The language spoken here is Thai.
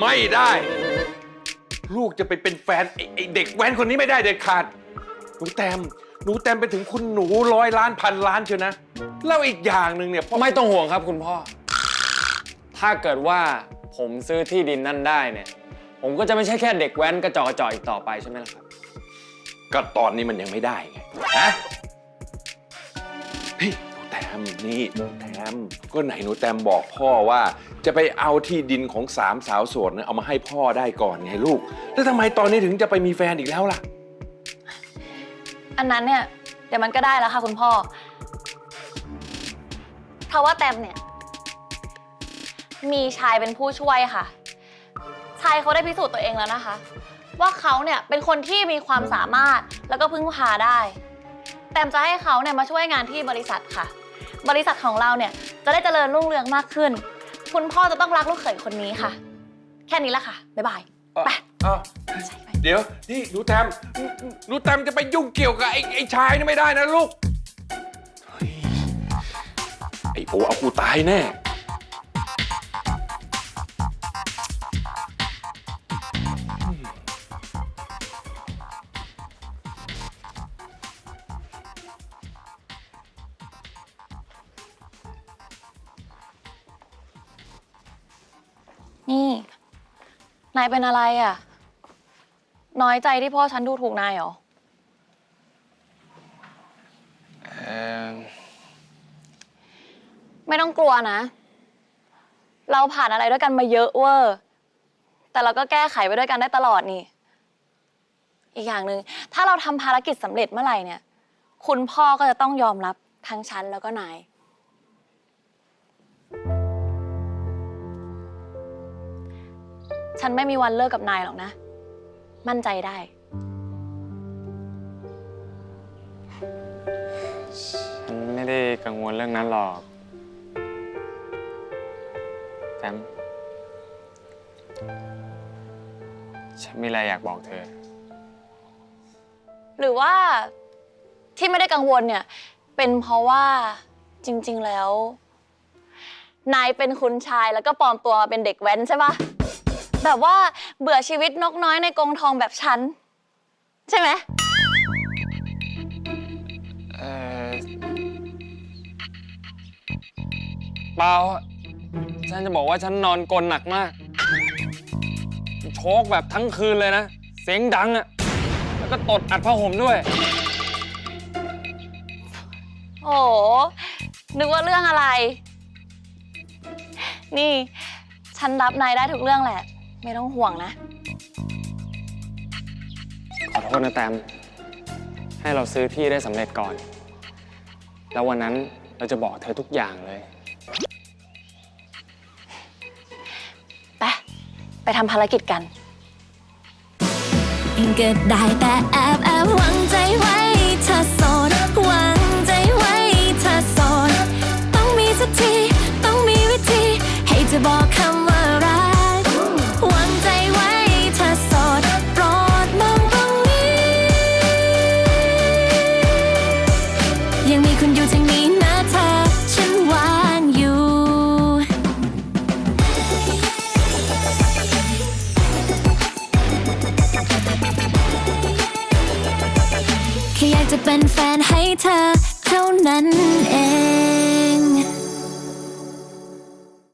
ไม่ได้ ลูกจะไปเป็นแฟนไอ้ไอ้เด็กแว้นคนนี้ไม่ได้เด็ดขาด หนูแตมหนูแตมไปถึงคุณหนูร้อยล้านพันล้านเชียวนะแล้วอีกอย่างหนึ่งเนี่ยพ่อไม่ต้องห่วงครับคุณพ่อ ถ้าเกิดว่าผมซื้อที่ดินนั่นได้เนี่ย ผมก็จะไม่ใช่แค่เด็กแว้นกระจอกกระจอกอีกต่อไปใช่ไหมล่ะครับ ก็ตอนนี้มันยังไม่ได้ไงฮะพี่หนูแต มนี่แตมก็ไหนหนูแตมบอกพ่อว่า จะไปเอาที่ดินของสามสาวโสดเนี่ยเอามาให้พ่อได้ก่อนไงลูก แล้วทำไมตอนนี้ถึงจะไปมีแฟนอีกแล้วล่ะ อันนั้นเนี่ยเดี๋ยวมันก็ได้แล้วค่ะคุณพ่อ เพราะว่าแตมเนี่ย มีชายเป็นผู้ช่วยค่ะ ชายเขาได้พิสูจน์ตัวเองแล้วนะคะ ว่าเขาเนี่ยเป็นคนที่มีความสามารถแล้วก็พึ่งพาได้ แตมจะให้เขาเนี่ยมาช่วยงานที่บริษัทค่ะ บริษัทของเราเนี่ยจะได้เจริญรุ่งเรืองมากขึ้น คุณพ่อจะต้องรักลูกเขยคนนี้ค่ะ แค่นี้ละค่ะ บ๊ายบายไปอ้าวเดี๋ยวนี่หนูแตมหนูหนูแตมจะไปยุ่งเกี่ยวกับไอ้ไอ้ชายนี่ไม่ได้นะลูกเฮ้ยไอ้โอเอากูตายแน่ นี่ นายเป็นอะไรอะ น้อยใจที่พ่อฉันดูถูกนายเหรอ เอ่อไม่ต้องกลัวนะ เราผ่านอะไรด้วยกันมาเยอะเวอร์ แต่เราก็แก้ไขไปด้วยกันได้ตลอดนี่ อีกอย่างหนึ่งถ้าเราทำภารกิจสำเร็จเมื่อไหร่เนี่ย คุณพ่อก็จะต้องยอมรับทั้งฉันแล้วก็นาย ฉันไม่มีวันเลิกกับนายหรอกนะ มั่นใจได้ ฉันไม่ได้กังวลเรื่องนั้นหรอกแตมฉันมีอะไรอยากบอกเธอ หรือว่าที่ไม่ได้กังวลเนี่ย เป็นเพราะว่าจริง ๆ แล้ว นายเป็นคุณชายแล้วก็ปลอมตัวมาเป็นเด็กแว้นใช่ปะ แบบว่าเบื่อชีวิตนกน้อยในกรงทองแบบฉัน ใช่ไหม เออเปล่าอะฉันจะบอกว่าฉันนอนกลนหนักมาก โชกแบบทั้งคืนเลยนะ เสียงดังอะแล้วก็ตดอัดผ้าห่มด้วย โอ้โหนึกว่าเรื่องอะไร นี่ ฉันรับนายได้ทุกเรื่องแหละ ไม่ต้องห่วงนะ ขอโทษนะแตม ให้เราซื้อที่ได้สำเร็จก่อน แล้ววันนั้นเราจะบอกเธอทุกอย่างเลย ไป ไปทำภารกิจกัน ก็ได้แต่แอบแอบหวังใจไว้เธอโสดหวังใจไว้เธอโสดต้องมีสักที ต้องมีวิธี ให้จะบอกค คุณอยู่ทางนี้นะเธอ ฉันวางอยู่ แค่อยากจะเป็นแฟนให้เธอ เท่านั้นเอง